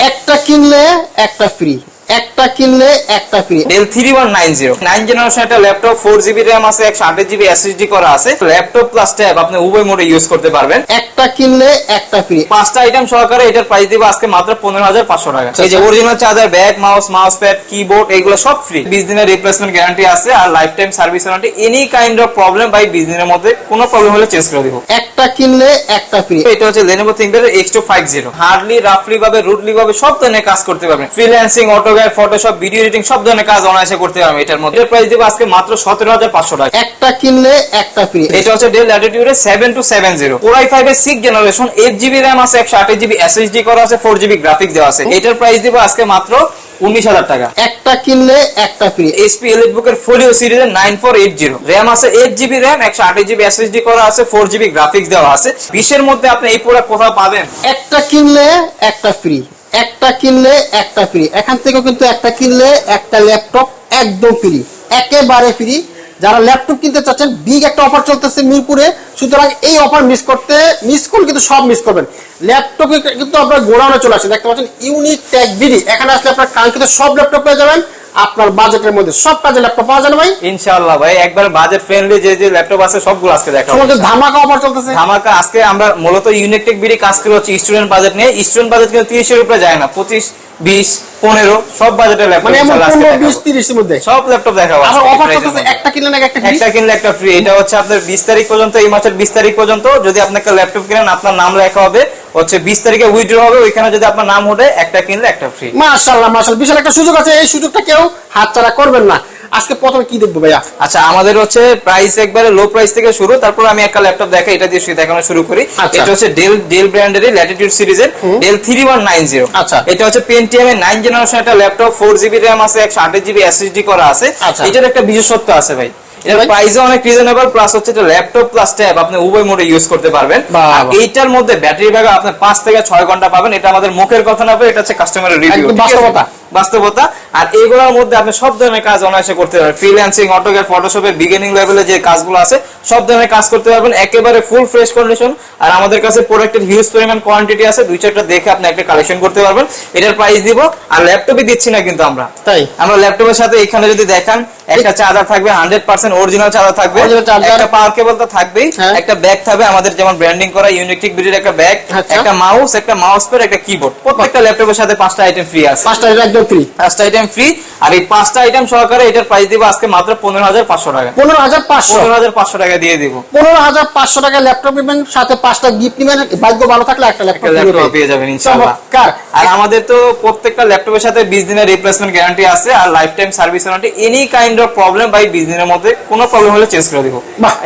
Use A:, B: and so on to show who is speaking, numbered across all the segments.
A: একটা কিনলে একটা ফ্রি একটা কিনলে একটা free
B: Dell three one nine zero nine generation একটা ল্যাপটপ ফোর জিবি র্যাম আছে একশো আঠাশ জিবি এসএসডি করা আছে। ল্যাপটপ প্লাস ট্যাব আপনি উভয় মোডে ইউজ করতে পারবেন।
A: একটা কিনলে একটা ফ্রি
B: পাঁচটা আইটেম সহকারে এটার প্রাইস দিব আজকে মাত্র পনেরো হাজার পাঁচশো টাকা। এই যে original charger bag mouse mouse pad keyboard এগুলো সব ফ্রি বিশ দিনের রিপ্লেসমেন্ট গ্যারান্টি আছে আর lifetime service warranty any kind of problem by বিশ দিনের মধ্যে কোনো প্রবলেম হলে চেঞ্জ করে দিব।
A: একটা কিনলে একটা ফ্রি
B: এটা হচ্ছে Lenovo ThinkPad X two five zero hardly রাফলি ভাবে রুটলি ভাবে সব ধরনের কাজ করতে পারবেন। Freelancing AutoCAD Photoshop video editing সব ধরনের কাজ অনায়াসে করতে পারবেন এটার মধ্যে। এর প্রাইস দিব আজকে মাত্র সতেরো হাজার পাঁচশো টাকা।
A: একটা কিনলে একটা ফ্রি
B: এটা হচ্ছে Dell Latitude seven two seven zero core I five এর six generation eight GB RAM আছে একশো আঠাশ জিবি এসএসডি করা আছে ফোর জিবি গ্রাফিক দেওয়া আছে। এটার প্রাইস দিব আজকে মাত্র উনিশ হাজার টাকা।
A: একটা কিনলে একটা ফ্রি
B: এইচপি এলিট বুকের ফোলিও সিরিজের nine four eight zero RAM আছে এইট জিবি র্যাম একশো আঠাশ জিবি এসএসডি করা আছে ফোর জিবি গ্রাফিক্স দেওয়া আছে। বিশের মধ্যে আপনি এই প্রোডাক্ট কোথাও পাবেন?
A: একটা কিনলে একটা ফ্রি একটা কিনলে একটা ফ্রি এখান থেকেও কিন্তু একটা কিনলে একটা ল্যাপটপ একদম ফ্রি একেবারে ফ্রি যারা ল্যাপটপ কিনতে চাচ্ছেন বিগ একটা অফার চলতেছে মিরপুরে। সুতরাং এই অফার মিস করতে মিস করলে কিন্তু সব মিস করবেন। ল্যাপটপে কিন্তু আপনার গোড়ানো চলে আসছে দেখতে পাচ্ছেন ইউনিক ট্যাগ বিডি এখানে আসলে আপনার কাঙ্ক্ষিত সব ল্যাপটপ পেয়ে যাবেন। আপনার বাজেটের মধ্যে সব কাজে ল্যাপটপ পাওয়া যাবে ভাই?
B: ইনশাআল্লাহ ভাই একবার বাজেট ফ্রেন্ডলি যে যে ল্যাপটপ আছে সবগুলো আজকে দেখাবো।
A: সমস্ত ধামাকা অফার চলতেছে।
B: ধামাকা আজকে আমরা মূলত ইউনিটেক বিডি কাজ করে হচ্ছে স্টুডেন্ট বাজেট নিয়ে। স্টুডেন্ট বাজেট কিন্তু তিরিশের উপরে যায় না পঁচিশ বিশ পনেরো সব বাজেটের ল্যাপটপ
A: মানে এমন
B: আজকে
A: পনেরো
B: দেখাবো।
A: বিশ মধ্যে।
B: সব ল্যাপটপ দেখাবো আজকে
A: অফার
B: এর
A: চলতেছে একটা কিনলে নাকি একটা ফ্রি
B: একটা কিনলে একটা ফ্রি এটা হচ্ছে আপনার বিশ তারিখ পর্যন্ত এই মাসের বিশ তারিখ পর্যন্ত যদি আপনি একটা ল্যাপটপ কিনেন আপনার নাম লেখা হবে হচ্ছে বিশ তারিখে উইথড্র হবে ওইখানে যদি আপনার নাম ওঠে একটা কিনলে একটা ফ্রি
A: মাশাআল্লাহ মাশাআল্লাহ। বিশাল একটা সুযোগ আছে এই সুযোগটা কেউ হাতছাড়া করবেন না। আজকে প্রথমে কি দেখব ভাইয়া?
B: আচ্ছা আমাদের হচ্ছে প্রাইস একবারে লো প্রাইস থেকে শুরু তারপর আমি একটা ল্যাপটপ দেখাই এটা দিয়ে দেখানো শুরু করি।
A: আচ্ছা।
B: এটা হচ্ছে ডেল ডেল ব্র্যান্ডের ল্যাটিটিউড সিরিজের Dell three one nine zero
A: আচ্ছা।
B: এটা হচ্ছে পেন্টিএম এর নাইন জেনারেশন একটা ল্যাপটপ ফোর জিবি র্যাম আছে একশো আঠাশ জিবি এসএসডি করা আছে।
A: আচ্ছা।
B: এটার একটা বিশেষত্ব আছে ভাই।
A: ভাই?
B: প্রাইসও অনেক রিজনেবল প্লাস হচ্ছে এটা ল্যাপটপ প্লাস ট্যাব আপনি উভয় মোডে ইউজ করতে পারবেন। আর এইটার মধ্যে ব্যাটারি ব্যাকআপ আপনি পাঁচ থেকে ছয় ঘণ্টা পাবেন। এটা আমাদের মুখের কথা না এটা হচ্ছে কাস্টমারের রিভিউ
A: বাস্তবতা।
B: বাস্তবতা। আর এইগুলোর মধ্যে আপনি সব ধরনের কাজ অনায়াসে করতে পারবেন। ফ্রিল্যান্সিং অটোক্যাড ফটোশপের বিগিনিং লেভেলে যে কাজগুলো আছে সব ধরনের কাজ করতে পারবেন। একেবারে ফুল ফ্রেশ কন্ডিশন আর আমাদের কাছে প্রোডাক্টের হিউজ পরিমাণ কোয়ান্টিটি আছে। দুই চারটা দেখে আপনি একটা কালেকশন করতে পারবেন। এটার প্রাইস দিব। আর ল্যাপটপই দিচ্ছি না কিন্তু আমরা।
A: তাই?
B: আমরা ল্যাপটপের সাথে এখানে যদি দেখান একটা চার্জার থাকবে হান্ড্রেড পার্সেন্ট অরিজিনাল চার্জার থাকবে। একটা পাওয়ার কেবল তো থাকবেই।
A: হ্যাঁ।
B: একটা ব্যাগ থাকবে আমাদের যেমন ব্র্যান্ডিং করা ইউনিটিক বিডির একটা ব্যাগ
A: আচ্ছা।
B: একটা মাউস একটা মাউস প্যাড একটা কিবোর্ড প্রত্যেকটা ল্যাপটপের সাথে পাঁচটা আইটেম ফ্রি আছে।
A: পাঁচটা এটা একদম ফ্রি
B: পাঁচটা আইটেম ফ্রি আর এই পাঁচটা আইটেম সহকারে এটার প্রাইস দিব আজকে মাত্র পনেরো হাজার পাঁচশো টাকা।
A: পনেরো হাজার পাঁচশো।
B: পনেরো হাজার পাঁচশো টাকা দিয়ে দিব।
A: পনেরো হাজার পাঁচশো টাকা ল্যাপটপ নেবেন সাথে পাঁচটা গিফট নেবেন ভাগ্য ভালো থাকলে একটা ল্যাপটপ
B: পেয়ে যাবেন ইনশাআল্লাহ। আর আমাদের তো প্রত্যেকটা ল্যাপটপের সাথে বিশ দিনের রিপ্লেসমেন্ট গ্যারান্টি আছে আর lifetime service warranty any kind problem মধ্যে কোনো প্রবলেম হলে চেঞ্জ করে দিব।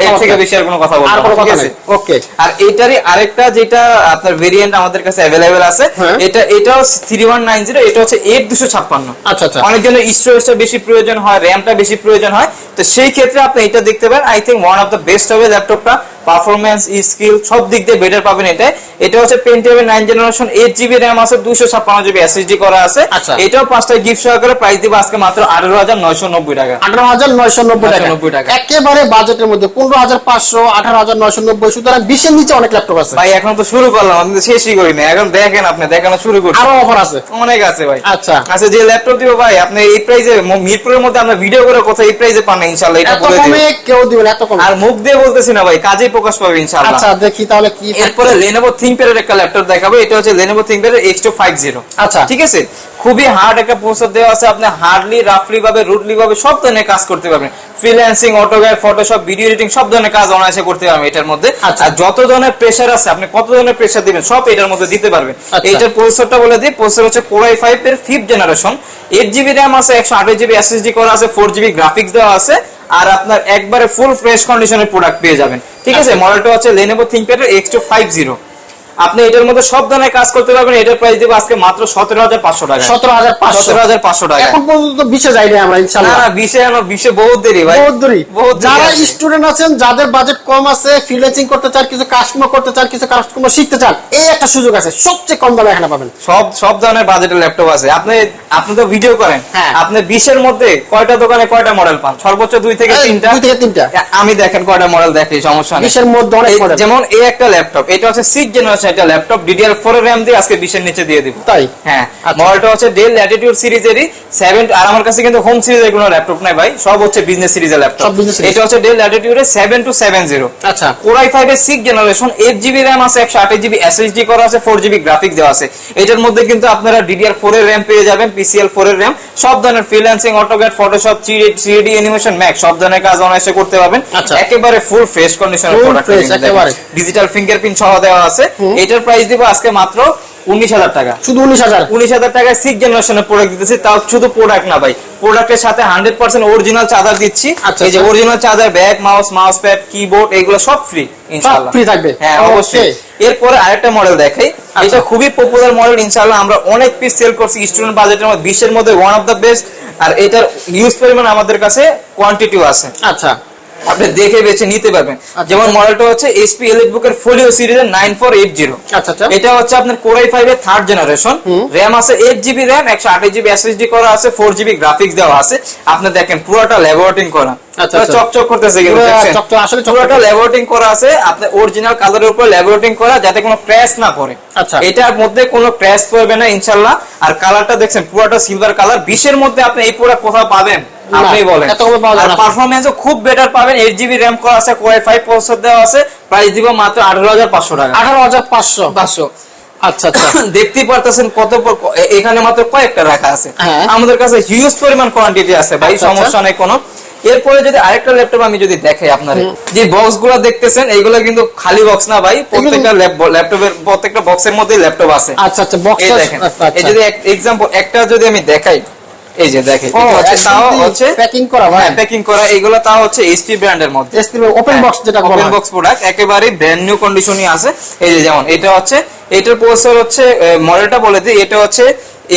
B: এর থেকে বেশি আর কোনো কথা বলব
A: আর কোনো কথা নেই। ওকে
B: আর এইটারই আরেকটা যেটা আপনার ভেরিয়েন্ট আমাদের কাছে अवेलेबल আছে
A: হ্যাঁ।
B: এটা এটাও থ্রি ওয়ান নাইন জিরো এটা হচ্ছে এইট দুশো ছাপ্পান্ন
A: আচ্ছা আচ্ছা।
B: অনেকজনের স্টোরেজটা বেশি প্রয়োজন হয় র্যামটা বেশি প্রয়োজন হয় তো সেই ক্ষেত্রে আপনি এটা দেখতে পারেন। I think one of the best হবে ল্যাপটপটা পারফরমেন্স স্কিল সব দিক দিয়ে বেটার পাবেন এটা এটা হচ্ছে পেন্টিএমের nine generation eight GB RAM আছে দুশো ছাপ্পান্ন জিবি এসএসডি করা আছে।
A: আচ্ছা।
B: এটাও পাঁচটা গিফট সহকারে প্রাইস দিব আজকে মাত্র আঠারো হাজার নয়শো নব্বই টাকা।
A: আঠারো হাজার নয়শো নব্বই টাকা।
B: 990 টাকা।
A: একেবারে বাজেটের মধ্যে পনেরো হাজার পাঁচশো আঠারো হাজার নয়শো নব্বই সুতরাং বিশের নিচে অনেক ল্যাপটপ আছে।
B: ভাই এখন তো শুরু করলাম আমি তো শেষই করি না এখন দেখেন আপনি দেখানো শুরু করছি।
A: আরও অফার আছে।
B: অনেক আছে ভাই।
A: আচ্ছা।
B: আচ্ছা যে ল্যাপটপ দিব ভাই আপনি এই প্রাইসে মিরপুরের মধ্যে আমরা ভিডিও করে কোথায় এই প্রাইসে পান না ইনশাআল্লাহ এটা বলে দিই
A: কেউ দিবেন এত কমে।
B: আর মুখ দিয়ে বলতেছি না ভাই কাজেই প্রকাশ পাবে ইনশাআল্লাহ।
A: আচ্ছা দেখি তাহলে কি
B: এরপরে Lenovo ThinkPad এর একটা ল্যাপটপ দেখাবো এটা হচ্ছে Lenovo ThinkPad এর X250
A: আচ্ছা।
B: ঠিক আছে? খুবই হার্ড একটা প্রসেসর দেওয়া আছে আপনি হার্ডলি রাফলি ভাবে রুটলি ভাবে সব ধরনের কাজ করতে পারবেন। Freelancing AutoCAD Photoshop video editing সব ধরনের কাজ অনায়াসে করতে পারবেন এটার মধ্যে।
A: আচ্ছা।
B: আর যত ধরনের প্রেসার আছে আপনি কত ধরনের প্রেসার দিবেন সব এটার মধ্যে দিতে পারবেন।
A: আচ্ছা।
B: এইটার প্রসেসরটা বলে দিই প্রসেসর হচ্ছে Core i5 এর 5th জেনারেশন 8 জিবি RAM আছে 128 জিবি এসএসডি করা আছে 4 জিবি গ্রাফিক্স দেওয়া আছে। আর আপনার একবারে ফুল ফ্রেশ কন্ডিশনের প্রোডাক্ট পেয়ে যাবেন। ঠিক আছে?
A: আচ্ছা।
B: মডেলটা হচ্ছে Lenovo ThinkPad এর X250 আপনি এটার মধ্যে সব ধরনের কাজ করতে পারবেন এটার প্রাইস দিব আজকে মাত্র সতেরো হাজার পাঁচশো টাকা।
A: সতেরো হাজার পাঁচশো।
B: সতেরো হাজার পাঁচশো টাকা।
A: এখন পর্যন্ত বিশে যাইনি আমরা ইনশাল্লাহ
B: না বিশে আমার বিশে বহুত দেরি ভাই।
A: বহুত।
B: বহুত দেরি
A: যারা স্টুডেন্ট আছেন যাদের বাজেট কম আছে ফ্রিল্যান্সিং করতে চান কিছু কাস্টমার করতে চান কিছু কাস্টমার শিখতে চান এই একটা সুযোগ আছে সবচেয়ে কম দামে এখানে পাবেন।
B: সব সব ধরনের বাজেটের ল্যাপটপ আছে। আপনি আপনি তো ভিডিও করেন।
A: হ্যাঁ।
B: আপনি বিশের মধ্যে কয়টা দোকানে কয়টা মডেল পান? সর্বোচ্চ দুই থেকে তিনটা?
A: দুই থেকে তিনটা।
B: আমি দেখেন কয়টা মডেল দেখি সমস্যা নেই।
A: বিশের মধ্যে অনেক
B: যেমন এই একটা ল্যাপটপ এটা হচ্ছে সিক্স জেনারেশন একটা ল্যাপটপ ডিডিআর ফোর র্যাম দিয়ে আজকে বিশের নিচে দিয়ে দিব।
A: তাই?
B: হ্যাঁ
A: আচ্ছা।
B: মডেলটা হচ্ছে ডেল ল্যাটিটিউড সিরিজেরই সেভেন আর আমার কাছে কিন্তু হোম সিরিজের কোনো ল্যাপটপ নাই ভাই সব হচ্ছে বিজনেস সিরিজের ল্যাপটপ। এটা হচ্ছে সেভেন টু সেভেন জিরো
A: আচ্ছা।
B: কোরাই ফাইভ এর six generation eight GB RAM আছে একশো আঠাশ জিবি এসএসডি করা আছে ফোর জিবি গ্রাফিক দেওয়া আছে। এটার মধ্যে কিন্তু আপনারা ডিডিআর ফোর এর র্যাম পেয়ে যাবেন পিসিএল ফোর এর র্যাম সব ধরনের freelancing AutoCAD Photoshop three D animation Mac সব ধরনের কাজ অনায়াসে করতে পারবেন।
A: আচ্ছা।
B: একেবারে ফুল ফ্রেশ কন্ডিশনের প্রোডাক্ট ডিজিটাল ফিঙ্গারপ্রিন্ট সহ দেওয়া আছে। এটার প্রাইস দিব আজকে মাত্র উনিশ হাজার টাকা।
A: শুধু উনিশ হাজার?
B: উনিশ হাজার টাকায় সিক্স জেনারেশনের প্রোডাক্ট দিতেছি তাও শুধু প্রোডাক্ট না ভাই। প্রোডাক্টের সাথে হান্ড্রেড পার্সেন্ট অরিজিনাল চার্জার দিচ্ছি।
A: আচ্ছা,
B: এই যে
A: আচ্ছা।
B: Original charger bag mouse mouse pad keyboard এগুলো সব ফ্রি ইনশাআল্লাহ।
A: free থাকবে?
B: হ্যাঁ অবশ্যই। এরপরে আরেকটা মডেল দেখাই।
A: আচ্ছা।
B: এটা খুবই পপুলার মডেল ইনশাআল্লাহ আমরা অনেক পিস সেল করছি স্টুডেন্ট বাজেটের মধ্যে। বিশ্বের মধ্যে ওয়ান অফ দ্য বেস্ট আর এটার ইউজ পরিমাণ আমাদের কাছে কোয়ান্টিটিও আছে।
A: আচ্ছা।
B: আপনি দেখে বেছে নিতে পারবেন।
A: আচ্ছা।
B: যেমন মডেলটা হচ্ছে এসপি এলিট বুকের ফোলিও সিরিজের নাইন ফোর এইট জিরো
A: আচ্ছা আচ্ছা।
B: এটা হচ্ছে আপনার কোরাই ফাইভ এর থার্ড জেনারেশন র্যাম আছে এইট জিবি র্যাম একশো আঠাশ জিবি এসএসডি করা আছে ফোর জিবি গ্রাফিক্স দেওয়া আছে। আপনি দেখেন পুরোটা ল্যাবরেটিং করা।
A: আচ্ছা, আচ্ছা।
B: চকচক করতেছে
A: আসলে
B: পুরোটা ল্যাবরেটিং করা আছে। আপনি অরিজিনাল কালারের উপর ল্যাবরেটিং করা যাতে কোনো ক্র্যাশ না পড়ে।
A: আচ্ছা।
B: এটার মধ্যে কোনো ক্র্যাশ পড়বে না ইনশাল্লাহ আর কালারটা দেখছেন পুরোটা সিলভার কালার বিশের মধ্যে আপনি এই পুরো কোথাও পাবেন। আপনি বলেন। আর
A: না।
B: পারফরমেন্সও খুব বেটার পাবেন। এইট জিবি র্যাম করা আছে কোরাই ফাইভ প্রসেসর দেওয়া আছে প্রাইস দিব মাত্র আঠারো হাজার পাঁচশো টাকা।
A: আঠারো হাজার পাঁচশো।
B: পাঁচশো।
A: আচ্ছা আচ্ছা।
B: দেখতে পারতেছেন কত এখানে মাত্র কয়েকটা রাখা আছে।
A: হ্যাঁ।
B: আমাদের কাছে হিউজ পরিমাণ কোয়ান্টিটি আছে ভাই
A: আচ্ছা,
B: সমস্যা নেই কোনো। এরপরে যদি আরেকটা ল্যাপটপ আমি যদি দেখাই আপনার যে বক্সগুলো দেখতেছেন এইগুলো কিন্তু খালি বক্স না ভাই প্রত্যেকটা ল্যাপটপের প্রত্যেকটা বক্সের মধ্যে ল্যাপটপ আছে।
A: আচ্ছা আচ্ছা বক্স
B: দেখেন। এই যদি এক্সাম্পল একটা যদি আমি দেখাই এই যে দেখেন
A: ও,
B: এটা হচ্ছে
A: একদম
B: তাও হচ্ছে
A: packing করা ভাই?
B: প্যাকিং করা এইগুলো তাও হচ্ছে এইচপি ব্র্যান্ডের মধ্যে।
A: ওপেন বক্স যেটা বলা
B: ওপেন বক্স প্রোডাক্ট একেবারে ব্র্যান্ড নিউ কন্ডিশনই আছে। এই যে যেমন এটা হচ্ছে এটার প্রসেসর হচ্ছে মডেলটা বলে দিই এটা হচ্ছে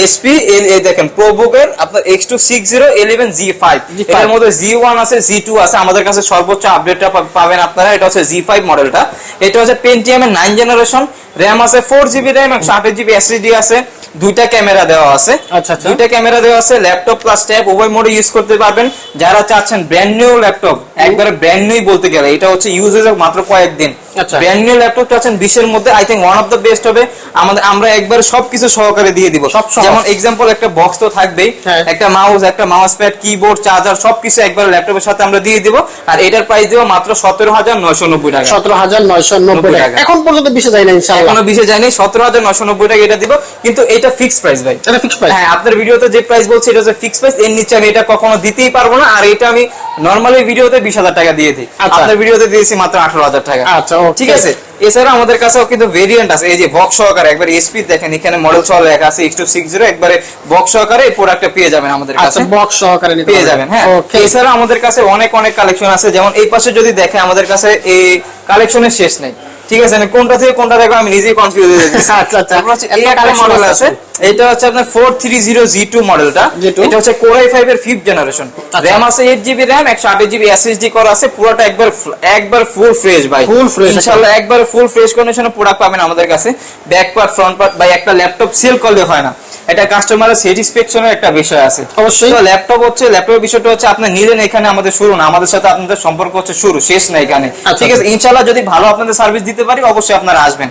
B: এসপি এই দেখেন প্রোবুকের আপনার X two six zero eleven G five
A: G5
B: এটার মধ্যে জি ওয়ান আছে জি টু আছে আমাদের কাছে সর্বোচ্চ আপডেটটা পাবেন আপনারা এটা হচ্ছে জি ফাইভ মডেলটা এটা হচ্ছে পেন্টিএম এর নাইন জেনারেশন র্যাম আছে ফোর জিবি র্যাম একশো আঠাশ জিবি এসএসডি আছে। দুইটা ক্যামেরা দেওয়া আছে
A: আচ্ছা, আচ্ছা।
B: দুইটা ক্যামেরা দেওয়া আছে ল্যাপটপ প্লাস ট্যাব উভয় মোডে ইউজ করতে পারবেন যারা চাচ্ছেন ব্র্যান্ড নিউ ল্যাপটপ একবারে ব্র্যান্ড নিউ বলতে গেলে এটা হচ্ছে ইউজ হয়ে মাত্র কয়েকদিন। ব্র্যান্ড নিউ ল্যাপটপ চাচ্ছেন বিশের মধ্যে I think one of the best হবে। আমাদের আমরা একবার সবকিছু সহকারে দিয়ে দিব। যেমন এক্সাম্পল একটা বক্স তো থাকবেই।
A: হ্যাঁ।
B: একটা মাউস একটা মাউস প্যাড কিবোর্ড চার্জার সবকিছু একবার ল্যাপটপের সাথে আমরা দিয়ে দিব। আর এটার প্রাইস দিব মাত্র সতেরো হাজার নয়শো নব্বই টাকা।
A: সতেরো হাজার নয়শো নব্বই টাকা। এখন পর্যন্ত বিশে যায় না
B: এখনও বিশে যায়নি সতেরো হাজার নয়শো নব্বই টাকা এটা দিব। কিন্তু এটা ফিক্স প্রাইস ভাই।
A: এটা ফিক্স প্রাইস
B: হ্যাঁ আপনার ভিডিওতে যে প্রাইস বলছি এটা হচ্ছে ফিক্স প্রাইস এর নিচে আমি এটা কখনো দিতেই পারব না। আর এটা আমি নর্মালি ভিডিওতে বিশ হাজার টাকা দিয়ে দিই।
A: আচ্ছা।
B: আপনার ভিডিওতে দিয়েছি মাত্র আঠারো হাজার টাকা।
A: আচ্ছা.
B: ঠিক আছে? এছাড়া আমাদের কাছেও কিন্তু ভেরিয়েন্ট আছে। এই যে বক্স সহকারে একবার এসপি দেখেন এখানে মডেল সহ লেখা আছে এক্স টু সিক্স জিরো একবারে বক্স সহকারে এই প্রোডাক্টটা পেয়ে যাবেন আমাদের
A: আচ্ছা
B: কাছে।
A: বক্স সহকারে
B: পেয়ে যাবেন হ্যাঁ। এছাড়া আমাদের কাছে অনেক অনেক কালেকশন আছে। যেমন এই পাশে যদি দেখে আমাদের কাছে এই কালেকশনের শেষ নেই। ঠিক আছে মানে কোনটা থেকে কোনটা দেখো আমি নিজেই কনফিউজ হয়ে যাচ্ছি।
A: আচ্ছা, আচ্ছা।
B: এই একটা মডেল
A: আছে।
B: এটা হচ্ছে আপনার four three zero G two মডেলটা এটা হচ্ছে Core ফাইভ এর ফিফথ জেনারেশন
A: RAM
B: র্যাম আছে এইট জিবি র্যাম একশো আট জিবি এসএসডি করা আছে পুরোটা একবার একবার ফুল ফ্রেশ ভাই।
A: ফুল ফ্রেশ
B: ইনশাআল্লাহ একবার ফুল ফ্রেশ কন্ডিশনে প্রোডাক্ট পাবেন আমাদের কাছে। ব্যাক পার্ট ফ্রন্ট পার্ট বা একটা ল্যাপটপ সেল করলে হয় না। এটা কাস্টমারের স্যাটিসফ্যাকশনের একটা বিষয় আছে।
A: অবশ্যই।
B: ল্যাপটপ হচ্ছে ল্যাপটপের বিষয়টা হচ্ছে আপনি নিলেন এখানে আমাদের শুরু না আমাদের সাথে আপনাদের সম্পর্ক হচ্ছে শুরু শেষ না এখানে। ঠিক আছে ইনশাআল্লাহ যদি ভালো আপনাদের সার্ভিস দিতে পারি অবশ্যই আপনারা আসবেন।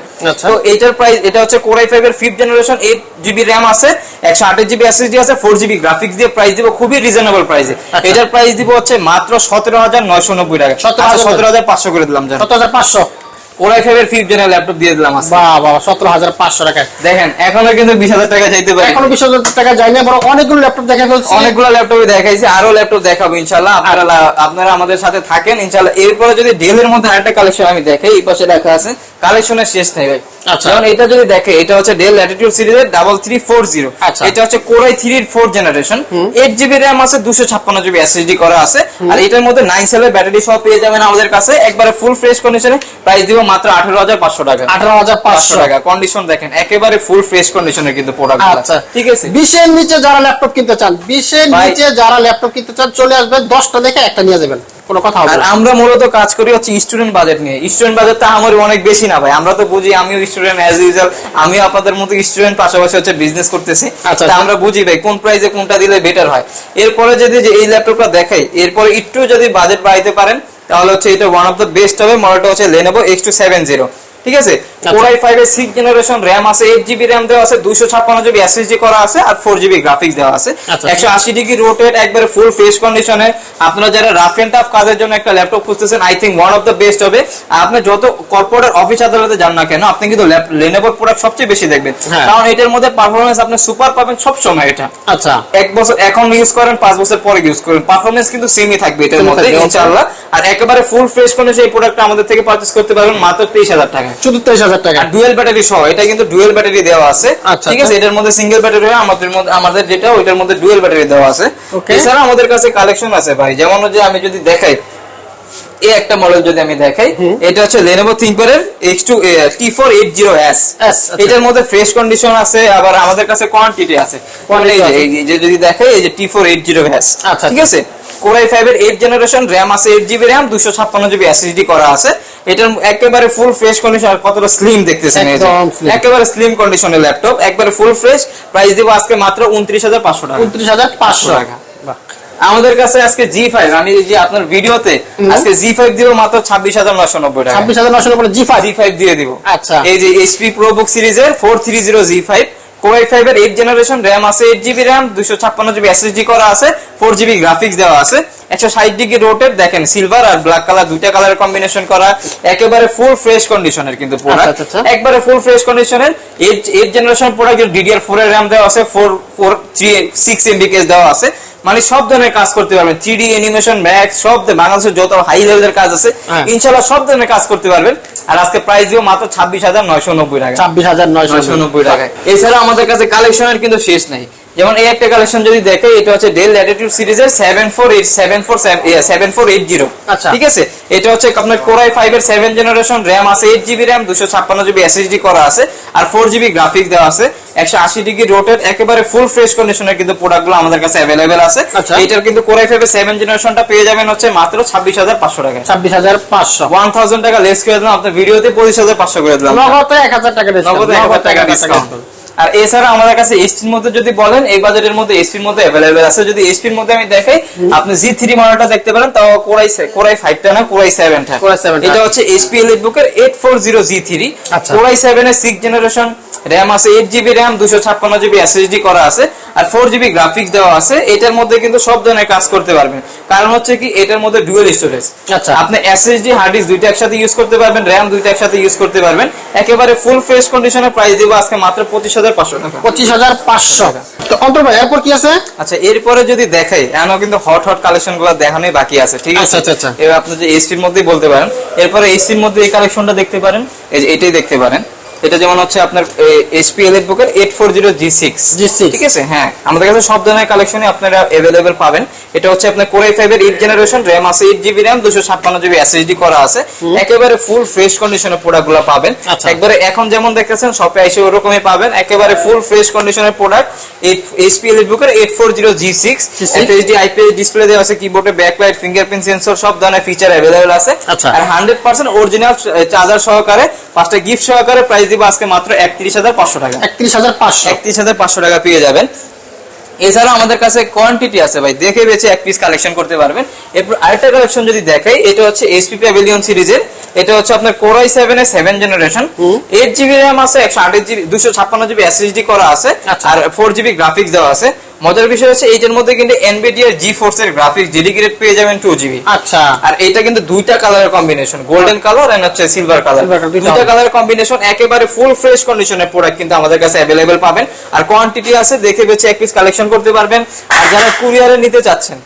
B: তো এটার প্রাইস এটা হচ্ছে কোর i5 এর 5th জেনারেশন 8 জিবি RAM আছে 128 জিবি SSD আছে 4 জিবি গ্রাফিক্স দিয়ে প্রাইস দিব খুবই রিজনেবল প্রাইসে এটার প্রাইস দিব হচ্ছে মাত্র 17990 টাকা। 17500 আচ্ছা, করে দিলাম
A: জানেন
B: 17500 ওরাই ফাইভের ফিফথ জেনারেল ল্যাপটপ দিয়ে দিলাম
A: সতেরো হাজার পাঁচশো
B: দেখেন এখনও কিন্তু বিশ হাজার টাকা পারে।
A: এখনও বিশ হাজার টাকা যাই না বড় অনেকগুলো ল্যাপটপ দেখা
B: অনেকগুলো দেখাইছি আরও ল্যাপটপ দেখাবো ইনশাল্লাহ আপনারা আমাদের সাথে থাকেন ইনশাল্লাহ এরপরে যদি ডেলের মধ্যে আরেকটা কালেকশন আমি দেখাই এই পাশে আছে কালেকশনের শেষ
A: আচ্ছা।
B: এটা যদি দেখে এটা হচ্ছে ডেল ল্যাটিটিউড সিরিজের ডাবল থ্রি ফোর জিরো এটা হচ্ছে Core i three four generation eight GB RAM আছে দুশো ছাপ্পান্ন জিবি এসএসডি করা আছে। আর এটার মধ্যে নাইন সেলের ব্যাটারি সব পেয়ে যাবেন আমাদের কাছে। একবারে ফুল ফ্রেশ কন্ডিশনে প্রাইস দিব মাত্র আঠারো হাজার পাঁচশো টাকা।
A: আঠারো হাজার
B: পাঁচশো। টাকা। কন্ডিশন দেখেন একেবারে ফুল ফ্রেশ কন্ডিশনের কিন্তু প্রোডাক্ট
A: আচ্ছা
B: ঠিক আছে?
A: বিশের নিচে যারা ল্যাপটপ কিনতে চান বিশের নিচে যারা ল্যাপটপ কিনতে চান চলে আসবেন দশটা দেখে একটা নিয়ে যাবেন। কোনো কথা হবে
B: আমরা মূলত কাজ করি হচ্ছে স্টুডেন্ট বাজেট নিয়ে। স্টুডেন্ট বাজেটটা আমার অনেক বেশি না ভাই। আমরা তো বুঝি আমিও স্টুডেন্ট অ্যাজ ইউজুয়াল আমিও আপনাদের মতো স্টুডেন্ট পাশাপাশি হচ্ছে বিজনেস করতেছি।
A: আচ্ছা,
B: তা
A: আচ্ছা।
B: আমরা বুঝি ভাই কোন প্রাইসে কোনটা দিলে বেটার হয়। এরপরে যদি যে এই ল্যাপটপটা দেখাই এরপরে একটু যদি বাজেট বাড়াইতে পারেন তাহলে হচ্ছে এটা ওয়ান অফ দ্য বেস্ট হবে। মডেলটা হচ্ছে Lenovo X two seven zero ঠিক আছে? ফোর আই ফাইভ এর সিক্স জেনারেশন র্যাম আছে এইট জিবি র্যাম দেওয়া আছে দুশো ছাপ্পান্ন জিবি এসএসডি করা আছে আর ফোর জিবি গ্রাফিক্স দেওয়া আছে।
A: আচ্ছা।
B: একশো আশি ডিগ্রি রোটেট একবারে ফুল ফেস কন্ডিশনে আপনারা যারা রাফ এন্ড টাফ কাজের জন্য একটা ল্যাপটপ খুঁজতেছেন I think one of the best হবে। আর আপনি যত কর্পোরেট অফিস আদালতে যান না কেন আপনি কিন্তু লেনোভোর প্রোডাক্ট সবচেয়ে বেশি দেখবেন।
A: হ্যাঁ।
B: কারণ এটার মধ্যে পারফরমেন্স আপনি সুপার পাবেন সব সময় এটা।
A: আচ্ছা।
B: এক বছর এখন ইউজ করেন পাঁচ বছর পরে ইউজ করেন। পারফরমেন্স কিন্তু সেমই থাকবে এটার মধ্যে. ইনশাআল্লাহ। আর একেবারে ফুল ফ্রেশ কন্ডিশন এই প্রোডাক্টটা আমাদের থেকে পারচেজ করতে পারবেন মাত্র তেইশ হাজার টাকা।
A: শুধু তেইশ হাজার টাকা।
B: আর ডুয়েল ব্যাটারি সহ এটা কিন্তু ডুয়েল ব্যাটারি দেওয়া আছে।
A: আচ্ছা,
B: ঠিক আছে
A: আচ্ছা।
B: এটার মধ্যে সিঙ্গেল ব্যাটারি হয় আমাদের মধ্যে আমাদের যেটা ওইটার মধ্যে ডুয়েল ব্যাটারি দেওয়া আছে। এছাড়া আমাদের কাছে কালেকশন আছে ভাই যেমন যে আমি যদি দেখাই এই একটা মডেল যদি আমি দেখাই এটা হচ্ছে Lenovo ThinkPad এর X2 T480S
A: আচ্ছা।
B: এটার মধ্যে ফ্রেশ কন্ডিশন আছে আবার আমাদের কাছে কোয়ান্টিটি আছে। যে- যদি দেখাই এই যে T480S
A: আচ্ছা,
B: ঠিক আছে? Core i5 এর 8 জেনারেশন RAM আছে 8 জিবি RAM 256 জিবি SSD করা আছে। এটার একেবারে ফুল ফ্রেশ কন্ডিশন আর কতটা স্লিম দেখতেছেন। একেবারে স্লিম কন্ডিশনের ল্যাপটপ একবারে ফুল ফ্রেশ প্রাইস দিব আজকে মাত্র 29500 টাকা।
A: উনত্রিশ হাজার পাঁচশো
B: টাকা। আমাদের কাছে আজকে G5 আমি যে আপনার ভিডিওতে আজকে G5 দিব মাত্র 26990 টাকা।
A: ছাব্বিশ হাজার নশো নব্বই জি ফাইভ
B: G5 দিয়ে দিব।
A: আচ্ছা।
B: এই যে HP ProBook সিরিজের 430 G5 Core i5 এর 8 জেনারেশন RAM আছে 8 জিবি RAM 256 জিবি SSD করা আছে 4 জিবি গ্রাফিক্স দেওয়া আছে। 160 ডিগ্রি রোটেট দেখেন সিলভার আর ব্ল্যাক কালার দুইটা কালারের কম্বিনেশন করা একেবারে ফুল ফ্রেশ কন্ডিশনের কিন্তু প্রোডাক্ট। একবারে ফুল ফ্রেশ কন্ডিশনের 8 8 জেনারেশন প্রোডাক্ট DDR4 এর র্যাম দেওয়া আছে 4 4 3 6 এমবি কেস দেওয়া আছে। মানে সব ধরনের কাজ করতে পারবেন। 3D অ্যানিমেশন ম্যাক্স সব বাংলাদেশের যত হাই লেভেলের কাজ আছে ইনশাল্লাহ সব ধরনের কাজ করতে পারবেন। আর আজকে প্রাইস দিও মাত্র 26990 টাকা।
A: ছাব্বিশ হাজার নয়শো
B: নব্বই। টাকা। এছাড়া আমাদের কাছে কালেকশনের কিন্তু শেষ নাই। যেমন এই একটা কালেকশন যদি দেখে এটা হচ্ছে ডেল ল্যাটিটিউড সিরিজের 7487 7480
A: আচ্ছা।
B: ঠিক আছে? এটা হচ্ছে আপনার কোরাই ফাইভ এর 7 জেনারেশন RAM আছে eight GB RAM 256 GB SSD করা আছে আর ফোর জিবি গ্রাফিক্স দেওয়া আছে। একশো আশি ডিগ্রি রোটের একেবারে ফুল ফ্রেশ কন্ডিশনের কিন্তু প্রোডাক্টগুলো আমাদের কাছে অ্যাভেলেবেল আছে।
A: আচ্ছা।
B: এটার কিন্তু কোরাই ফাইভের সেভেন জেনারেশনটা পেয়ে যাবেন হচ্ছে মাত্র ছাব্বিশ হাজার পাঁচশো টাকা।
A: ছাব্বিশ হাজার পাঁচশো।
B: ওয়ান থাউজেন্ড টাকা লেস করে দিলাম আপনার ভিডিওতে পঁচিশ হাজার পাঁচশো করে দিলাম।
A: নগদ এক টাকা
B: নগদ এক হাজার টাকা ডিসকাউন্ট আর এছাড়া আমাদের কাছে এসপির মধ্যে যদি বলেন এই বাজেটের মধ্যে এসপির মধ্যে অ্যাভেলেবেল আছে। যদি এসপির মধ্যে আমি দেখাই আপনি জি থ্রি মডেলটা দেখতে পারেন তাও কোরাই কোরাই ফাইভটা না কোরাই সেভেনটা এটা হচ্ছে এসপি এলিট বুকের eight four zero G three Core i সেভেনের সিক্স জেনারেশন র্যাম আছে এইট জিবি র্যাম দুশো ছাপ্পান্ন জিবি এসএসডি করা আছে আর ফোর জিবি গ্রাফিক্স দেওয়া আছে। এটার মধ্যে কিন্তু সব ধরনের কাজ করতে পারবেন। কারণ হচ্ছে কি এটার মধ্যে ডুয়েল স্টোরেজ
A: আচ্ছা।
B: আপনি এসএসডি হার্ড ডিস্ক দুইটা একসাথে ইউজ করতে পারবেন র্যাম দুইটা একসাথে ইউজ করতে পারবেন। একেবারে ফুল ফ্রেশ কন্ডিশনে প্রাইস দিব আজকে মাত্র পঁচিশ হাজার পাঁচশো টাকা।
A: পঁচিশ হাজার পাঁচশো। তো অন্তর ভাই এরপর কি আছে?
B: আচ্ছা এরপরে যদি দেখাই এখনও কিন্তু হট হট কালেকশনগুলো দেখানোই বাকি আছে ঠিক আছে?
A: আচ্ছা, আচ্ছা, আচ্ছা।
B: এবার আপনি যে এসটির মধ্যেই বলতে পারেন এরপরে এসটির মধ্যে এই কালেকশনটা দেখতে পারেন এই যে এটাই দেখতে পারেন। এটা যেমন হচ্ছে আপনার এসপি এল বুকের eight four zero G six
A: G6
B: ঠিক আছে? হ্যাঁ আমাদের কাছে সব ধরনের কালেকশনে আপনারা অ্যাভেলেবেল পাবেন। এটা হচ্ছে আপনার কোরাই ফাইভ এর এইট জেনারেশন র্যাম আছে এইট জিবি র্যাম দুশো ছাপ্পান্ন জিবি এসএসডি করা আছে। একেবারে ফুল ফ্রেশ কন্ডিশনের প্রোডাক্টগুলো পাবেন।
A: আচ্ছা।
B: একবারে এখন যেমন দেখতেছেন শপে এসে ওরকমই পাবেন। একেবারে ফুল ফ্রেশ কন্ডিশনের প্রোডাক্ট এইচপি এল বুকের eight four zero G six
A: G6
B: HD IPS display দেওয়া আছে কিবোর্ডে ব্যাকলাইট ফিঙ্গারপ্রিন্ট সেন্সর সব ধরনের ফিচার অ্যাভেলেবল আছে।
A: আচ্ছা।
B: আর হান্ড্রেড পার্সেন্ট অরিজিনাল চার্জার সহকারে পাঁচটা গিফট সহকারে প্রাইস দিব আজকে মাত্র একত্রিশ হাজার পাঁচশো টাকা।
A: একত্রিশ হাজার পাঁচশো।
B: একত্রিশ হাজার পাঁচশো টাকা পেয়ে যাবেন। এছাড়া আমাদের কাছে কোয়ান্টিটি আছে ভাই দেখে বেছে এক পিস কালেকশন করতে পারবেন। এরপর আরেকটা কালেকশন যদি দেখাই এটা হচ্ছে এসপি প্যাভিলিয়ন সিরিজের এটা হচ্ছে আপনার কোরাই সেভেন এর seven generation eight GB RAM আছে একশো আঠাশ জিবি দুশো ছাপ্পান্ন জিবি এসএসডি করা আছে
A: আচ্ছা।
B: আর ফোর জিবি গ্রাফিক্স দেওয়া আছে। মজার বিষয় হচ্ছে এইটার মধ্যে কিন্তু এনবিডিআর জি ফোর্স এর গ্রাফিক্স ডেডিকেটেড পেয়ে যাবেন টু জিবি
A: আচ্ছা।
B: আর এটা কিন্তু দুইটা কালারের কম্বিনেশন গোল্ডেন কালার এন্ড হচ্ছে সিলভার কালার
A: দুইটা।
B: কালারের কম্বিনেশন একেবারে ফুল ফ্রেশ কন্ডিশনের প্রোডাক্ট কিন্তু আমাদের কাছে অ্যাভেলেবেল পাবেন। আর কোয়ান্টিটি আছে দেখে বেছে এক পিস কালেকশন করতে পারবেন। আর যারা কুরিয়ারে নিতে চাচ্ছেন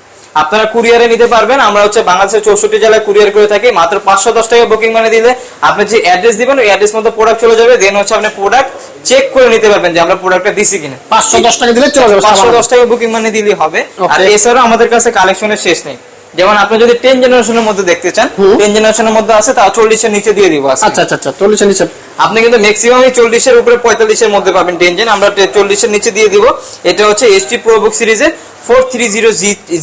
B: আপনারা কুরিয়ারে নিতে পারবেন। আমরা হচ্ছে বাংলাদেশের চৌষট্টি জেলায় কুরিয়ার করে থাকি। মাত্র পাঁচশো দশ টাকা বুকিং মানে দিলে আপনি যে অ্যাড্রেস দিবেন ওই অ্যাড্রেস মতো প্রোডাক্ট চলে যাবে। দেন হচ্ছে আপনি প্রোডাক্ট চেক করে নিতে পারবেন যে আমরা প্রোডাক্টটা দিছি কিনা।
A: পাঁচশো দশ টাকা দিলে চলে যাবে
B: পাঁচশো দশ টাকা বুকিং মানে দিলে হবে। আর এছাড়াও আমাদের কাছে কালেকশনের শেষ নেই। যেমন আপনি যদি টেন জেনারেশনের মধ্যে দেখতে চান টেন জেনারেশনের মধ্যে আছে তাও চল্লিশের নিচে দিয়ে দিব
A: আচ্ছা আচ্ছা আচ্ছা চল্লিশের নিচে
B: আপনি কিন্তু ম্যাক্সিমামই চল্লিশের উপরে পঁয়তাল্লিশের মধ্যে পাবেন টেন জেন আমরা চল্লিশের নিচে দিয়ে দিব এটা হচ্ছে এসটি প্রোবুক সিরিজের four three zero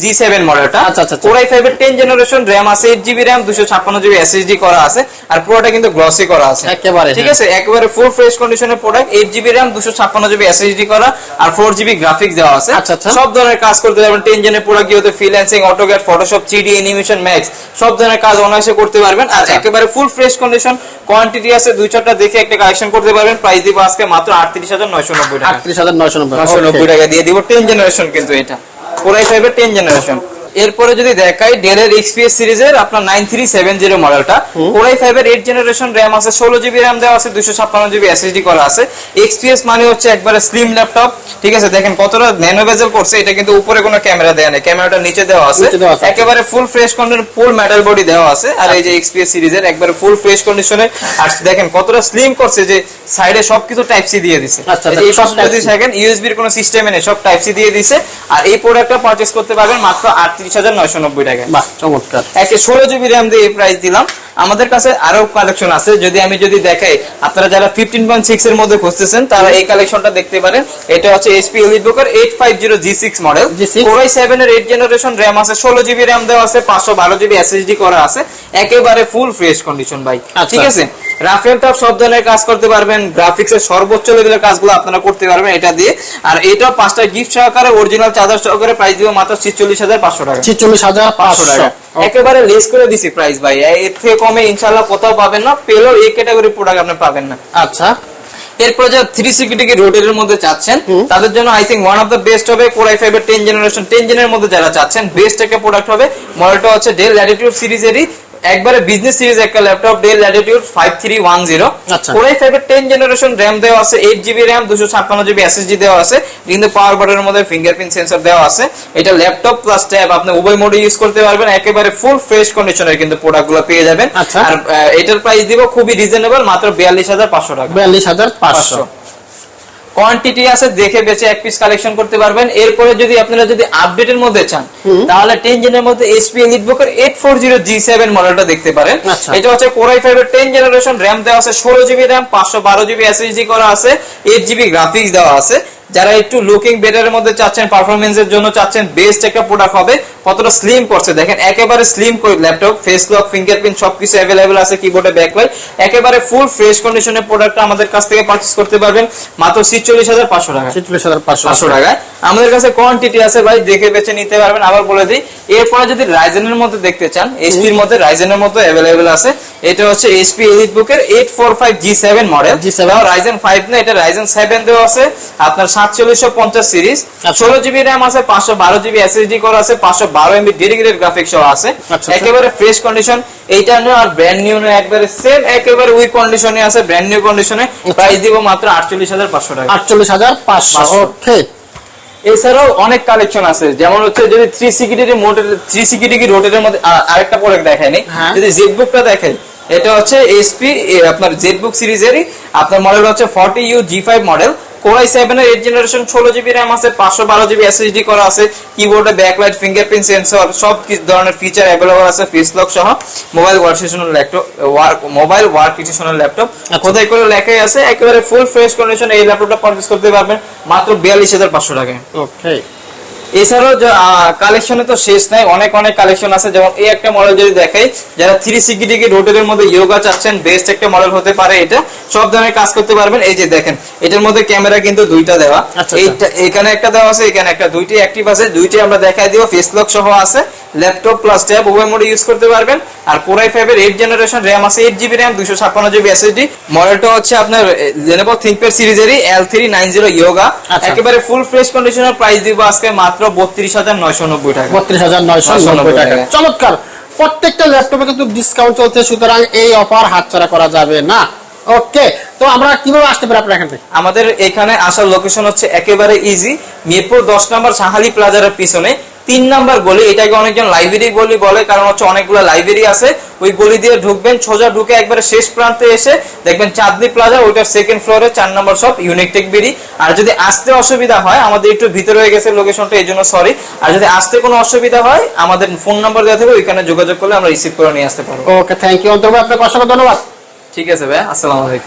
B: G seven মডেলটা
A: আচ্ছা, আচ্ছা।
B: কোর আই ফাইভ এর টেন জেনারেশন র্যাম আছে এইট জিবি র্যাম দুশো ছাপ্পান্ন জিবি এসএসডি করা আছে আর পুরোটা কিন্তু গ্লসি করা আছে
A: একেবারে,
B: ঠিক
A: হ্যাঁ।
B: আছে একেবারে ফুল ফ্রেশ কন্ডিশনের প্রোডাক্ট এইট জিবি র্যাম দুশো ছাপ্পান্ন জিবি এসএসডি করা আর ফোর জিবি গ্রাফিক্স দেওয়া আছে
A: আচ্ছা, আচ্ছা।
B: সব ধরনের কাজ করতে পারবেন টেন জেনের প্রোডাক্ট যেহেতু freelancing AutoCAD Photoshop three animation Max সব ধরনের কাজ অনায়াসে করতে পারবেন আর
A: আচ্ছা।
B: একেবারে ফুল ফ্রেশ কন্ডিশন কোয়ান্টিটি আছে দুই চারটা দেখে একটা কালেকশন করতে পারবেন। প্রাইস দিব আজকে মাত্র আটত্রিশ হাজার নয়শো নব্বই টাকা।
A: আটত্রিশ হাজার নয়শো নব্বই
B: নশো নব্বই টাকা দিয়ে দিব। টেন জেনারেশন কিন্তু এটা। কোরাই ফাইভের টেন জেনারেশন এরপরে যদি দেখাই ডেলের এক্সপিএস সিরিজের আপনার নাইন থ্রি সেভেন জিরো মডেলটা কোরাই ফাইভের এইট জেনারেশন র্যাম আছে ষোলো জিবি র্যাম দেওয়া আছে দুশো ছাপ্পান্ন জিবি এসএসডি করা আছে। এক্সপিএস মানে হচ্ছে একবারে স্লিম ল্যাপটপ ঠিক আছে? দেখেন কতটা ন্যানো বেজেল করছে এটা কিন্তু উপরে কোনো ক্যামেরা দেওয়া নেই ক্যামেরাটা নিচে দেওয়া আছে।
A: আছে।
B: একেবারে full fresh condition full metal body দেওয়া আছে। আর এই যে এক্সপিএস সিরিজের একবারে ফুল ফ্রেশ কন্ডিশনে আর দেখেন কতটা স্লিম করছে যে সাইডে সবকিছু টাইপ সি দিয়ে দিছে।
A: আচ্ছা,
B: এই
A: সব
B: পাশে যদি
A: Type-C
B: দেখেন ইউএসবি এর কোনো সিস্টেমে নেই সব টাইপ সি দিয়ে দিছে। আর এই প্রোডাক্টটা পারচেজ করতে পারবেন মাত্র আটত্রিশ হাজার নয়শো নব্বই
A: চমৎকার।
B: একে ষোলো জিবি র্যাম দিয়ে এই প্রাইস দিলাম। আমাদের কাছে আরও কালেকশন আছে। যদি আমি যদি দেখাই আপনারা যারা ফিফটিন পয়েন্ট সিক্স এর মধ্যে খুঁজতেছেন তারা এই কালেকশনটা দেখতে পারেন। এটা হচ্ছে এসপি এলিট বুকের eight five zero G six model
A: G6
B: Core i seven এর এইট জেনারেশন র্যাম আছে। ষোলো জিবি র্যাম দেওয়া আছে পাঁচশো বারো জিবি এসএসডি করা আছে। একেবারে ফুল ফ্রেশ কন্ডিশন ভাই।
A: আচ্ছা।
B: ঠিক আছে? রাফেল টপ সব ধরনের কাজ করতে পারবেন গ্রাফিক্স এর সর্বোচ্চ লেভেলের কাজগুলো আপনারা করতে পারবেন এটা দিয়ে। আর এটা পাঁচটা গিফট সহকারে অরিজিনাল চার্জার সহকারে প্রাইস দিব মাত্র ছিচল্লিশ হাজার পাঁচশো টাকা।
A: ছিচল্লিশ হাজার
B: পাঁচশো টাকা। একেবারে লেস করে দিছি প্রাইস ভাই। এর থেকে কমে ইনশাল্লাহ কোথাও পাবেন না। পেলেও এই ক্যাটাগরি প্রোডাক্ট আপনি পাবেন না।
A: আচ্ছা।
B: এরপর যারা থ্রি সিকিউরিটি রোটের মধ্যে চাচ্ছেন তাদের জন্য I think one of the best হবে কোরাই ফাইভ এর টেন জেনারেশন টেন জেনের মধ্যে যারা চাচ্ছেন বেস্ট একটা প্রোডাক্ট হবে। মডেলটা হচ্ছে ডেল ল্যাটিটিউড সিরিজেরই একবারে বিজনেস সিরিজ একটা laptop Dell Latitude five three one zero
A: আচ্ছা।
B: কোরাই ফাইভ এর টেন জেনারেশন র্যাম দেওয়া আছে এইট জিবি র্যাম দুশো ছাপ্পান্ন জিবি এসএসডি দেওয়া আছে কিন্তু পাওয়ার বাটনের মধ্যে ফিঙ্গারপ্রিন্ট সেন্সর দেওয়া আছে। এটা ল্যাপটপ প্লাস ট্যাব আপনি উভয় মোডে ইউজ করতে পারবেন একেবারে ফুল ফ্রেশ কন্ডিশনের কিন্তু প্রোডাক্টগুলো পেয়ে যাবেন।
A: আচ্ছা।
B: আর এটার প্রাইস দিব খুবই রিজনেবল মাত্র বিয়াল্লিশ হাজার পাঁচশো টাকা।
A: বিয়াল্লিশ হাজার পাঁচশো।
B: কোয়ান্টিটি আছে দেখে বেচে এক পিস কালেকশন করতে পারবেন। এরপরে যদি আপনারা যদি আপডেটের মধ্যে চান তাহলে টেন জেনের মধ্যে এসপি এলিট বুকের eight four zero G seven মডেলটা দেখতে পারেন।
A: আচ্ছা।
B: এটা হচ্ছে কোরাই ফাইভ এর টেন জেনারেশন র্যাম দেওয়া আছে ষোলো জিবি র্যাম পাঁচশো বারো জিবি এসএসডি করা আছে এইট জিবি গ্রাফিক্স দেওয়া আছে। যারা একটু লুকিং বেটারের মধ্যে চাচ্ছেন পারফরমেন্সের জন্য চাচ্ছেন বেস্ট একটা প্রোডাক্ট হবে। কতটা স্লিম করছে দেখেন একেবারে স্লিম করে ল্যাপটপ ফেস লক ফিঙ্গারপ্রিন্ট সবকিছু অ্যাভেলেবেল আছে কিবোর্ডে ব্যাকলাইট একেবারে ফুল ফ্রেশ কন্ডিশনের প্রোডাক্ট আমাদের কাছ থেকে পারচেস করতে পারবেন মাত্র ছিচল্লিশ হাজার পাঁচশো টাকা
A: ছিচল্লিশ হাজার পাঁচশো
B: টাকায়। আমাদের কাছে কোয়ান্টিটি আছে ভাই দেখে বেছে নিতে পারবেন। আবার বলে দিই এরপরে যদি রাইজেনের মধ্যে দেখতে চান এইচপি এর মধ্যে রাইজেনের মধ্যে অ্যাভেলেবেল আছে। এটা হচ্ছে এইচপি এলিট বুকের eight four five G seven model
A: G7
B: Ryzen five না এটা রাইজেন সেভেন দেওয়া আছে। আপনার সাতচল্লিশশো পঞ্চাশ সিরিজ
A: আচ্ছা।
B: ষোলো জিবি র্যাম আছে পাঁচশো বারো জিবি এসএসডি করা আছে পাঁচশো বারো এমবি ডেডিকেটেড গ্রাফিক্স সহ আছে।
A: আচ্ছা।
B: একেবারে ফ্রেশ কন্ডিশন এইটা নিয়ে আর ব্র্যান্ড নিউ নয় একবারে সেম একেবারে উই কন্ডিশনে আছে ব্র্যান্ড নিউ কন্ডিশনে প্রাইস দিব মাত্র আটচল্লিশ হাজার পাঁচশো টাকা।
A: আটচল্লিশ হাজার পাঁচশো। ওকে
B: এছাড়াও অনেক কালেকশন আছে যেমন হচ্ছে যদি three security motor three security রোটের মধ্যে আরেকটা প্রোডাক্ট দেখায়নি।
A: হ্যাঁ।
B: যদি জেটবুকটা দেখেন এটা হচ্ছে এসপি আপনার জেটবুক সিরিজেরই আপনার মডেল হচ্ছে forty U G five model Core i seven এর এইট জেনারেশন ষোলো জিবি র্যাম আছে পাঁচশো বারো জিবি এসএসডি করা আছে কিবোর্ডে ব্যাকলাইট ফিঙ্গারপ্রিন্ট সেন্সর সব ধরনের ফিচার অ্যাভেলেবল আছে ফেস লক সহ মোবাইল ওয়ার্ক স্টেশনের ল্যাপটপ ওয়ার্ক মোবাইল ওয়ার্ক স্টেশনের ল্যাপটপ কোথায় করে লেখাই আছে একেবারে ফুল ফ্রেশ কন্ডিশন এই ল্যাপটপটা পারচেস করতে পারবেন মাত্র বিয়াল্লিশ হাজার পাঁচশো টাকায়।
A: ওকে
B: এছাড়াও কালেকশনে তো শেষ নাই অনেক অনেক কালেকশন আছে। যেমন এই একটা মডেল যদি দেখাই যারা থ্রি সিকিউরিটি রোটের মধ্যে ইয়োগা চাচ্ছেন বেস্ট একটা মডেল হতে পারে এটা। সব ধরনের কাজ করতে পারবেন। এই যে দেখেন এটার মধ্যে ক্যামেরা কিন্তু দুইটা দেওয়া।
A: আচ্ছা, আচ্ছা।
B: এইটা এখানে একটা দেওয়া আছে এখানে একটা। দুইটি অ্যাক্টিভ আছে দুইটি আমরা দেখাই দিব। ফেস লক সহ আছে। ল্যাপটপ প্লাস ট্যাব উভয় মোডে ইউজ করতে পারবেন। আর কোরাই ফাইভ এর এইট জেনারেশন র্যাম আছে এইট জিবি র্যাম দুশো ছাপ্পান্ন জিবি এসএসডি মডেলটা হচ্ছে আপনার Lenovo ThinkPad সিরিজেরই L three nine zero Yoga. একেবারে ফুল ফ্রেশ কন্ডিশনের প্রাইস দিব আজকে মাত্র বত্রিশ হাজার নয়শো নব্বই টাকা।
A: বত্রিশ হাজার নয়শো নব্বই
B: টাকা।
A: চমৎকার। প্রত্যেকটা ল্যাপটপে কিন্তু ডিসকাউন্ট চলছে সুতরাং এই অফার হাতছাড়া করা যাবে না। ওকে তো আমরা কীভাবে আসতে পারি আপনার এখান থেকে?
B: আমাদের এখানে আসার লোকেশন হচ্ছে একেবারে ইজি মিরপুর দশ নম্বর সাহালি প্লাজারের পিছনে। তিন নাম্বার গলি এটাকে অনেকজন লাইব্রেরি গলি বলে কারণ হচ্ছে অনেকগুলো লাইব্রেরি আছে। ওই গলি দিয়ে ঢুকবেন সোজা ঢুকে একবারে শেষ প্রান্তে এসে দেখবেন চাঁদনি প্লাজা ওইটার সেকেন্ড ফ্লোরে চার নম্বর সব ইউনিক টেক বেরি আর যদি আসতে অসুবিধা হয় আমাদের একটু ভিতরে হয়ে গেছে লোকেশনটা এই জন্য সরি আর যদি আসতে কোনো অসুবিধা হয় আমাদের ফোন নাম্বার দেওয়া থাকবে ওইখানে যোগাযোগ করলে আমরা রিসিভ করে নিয়ে আসতে পারব।
A: ওকে থ্যাংক ইউ অন্তর্ভ আপনাকে অসংখ্য ধন্যবাদ।
B: ঠিক আছে ভাই আসসালামু আলাইকুম।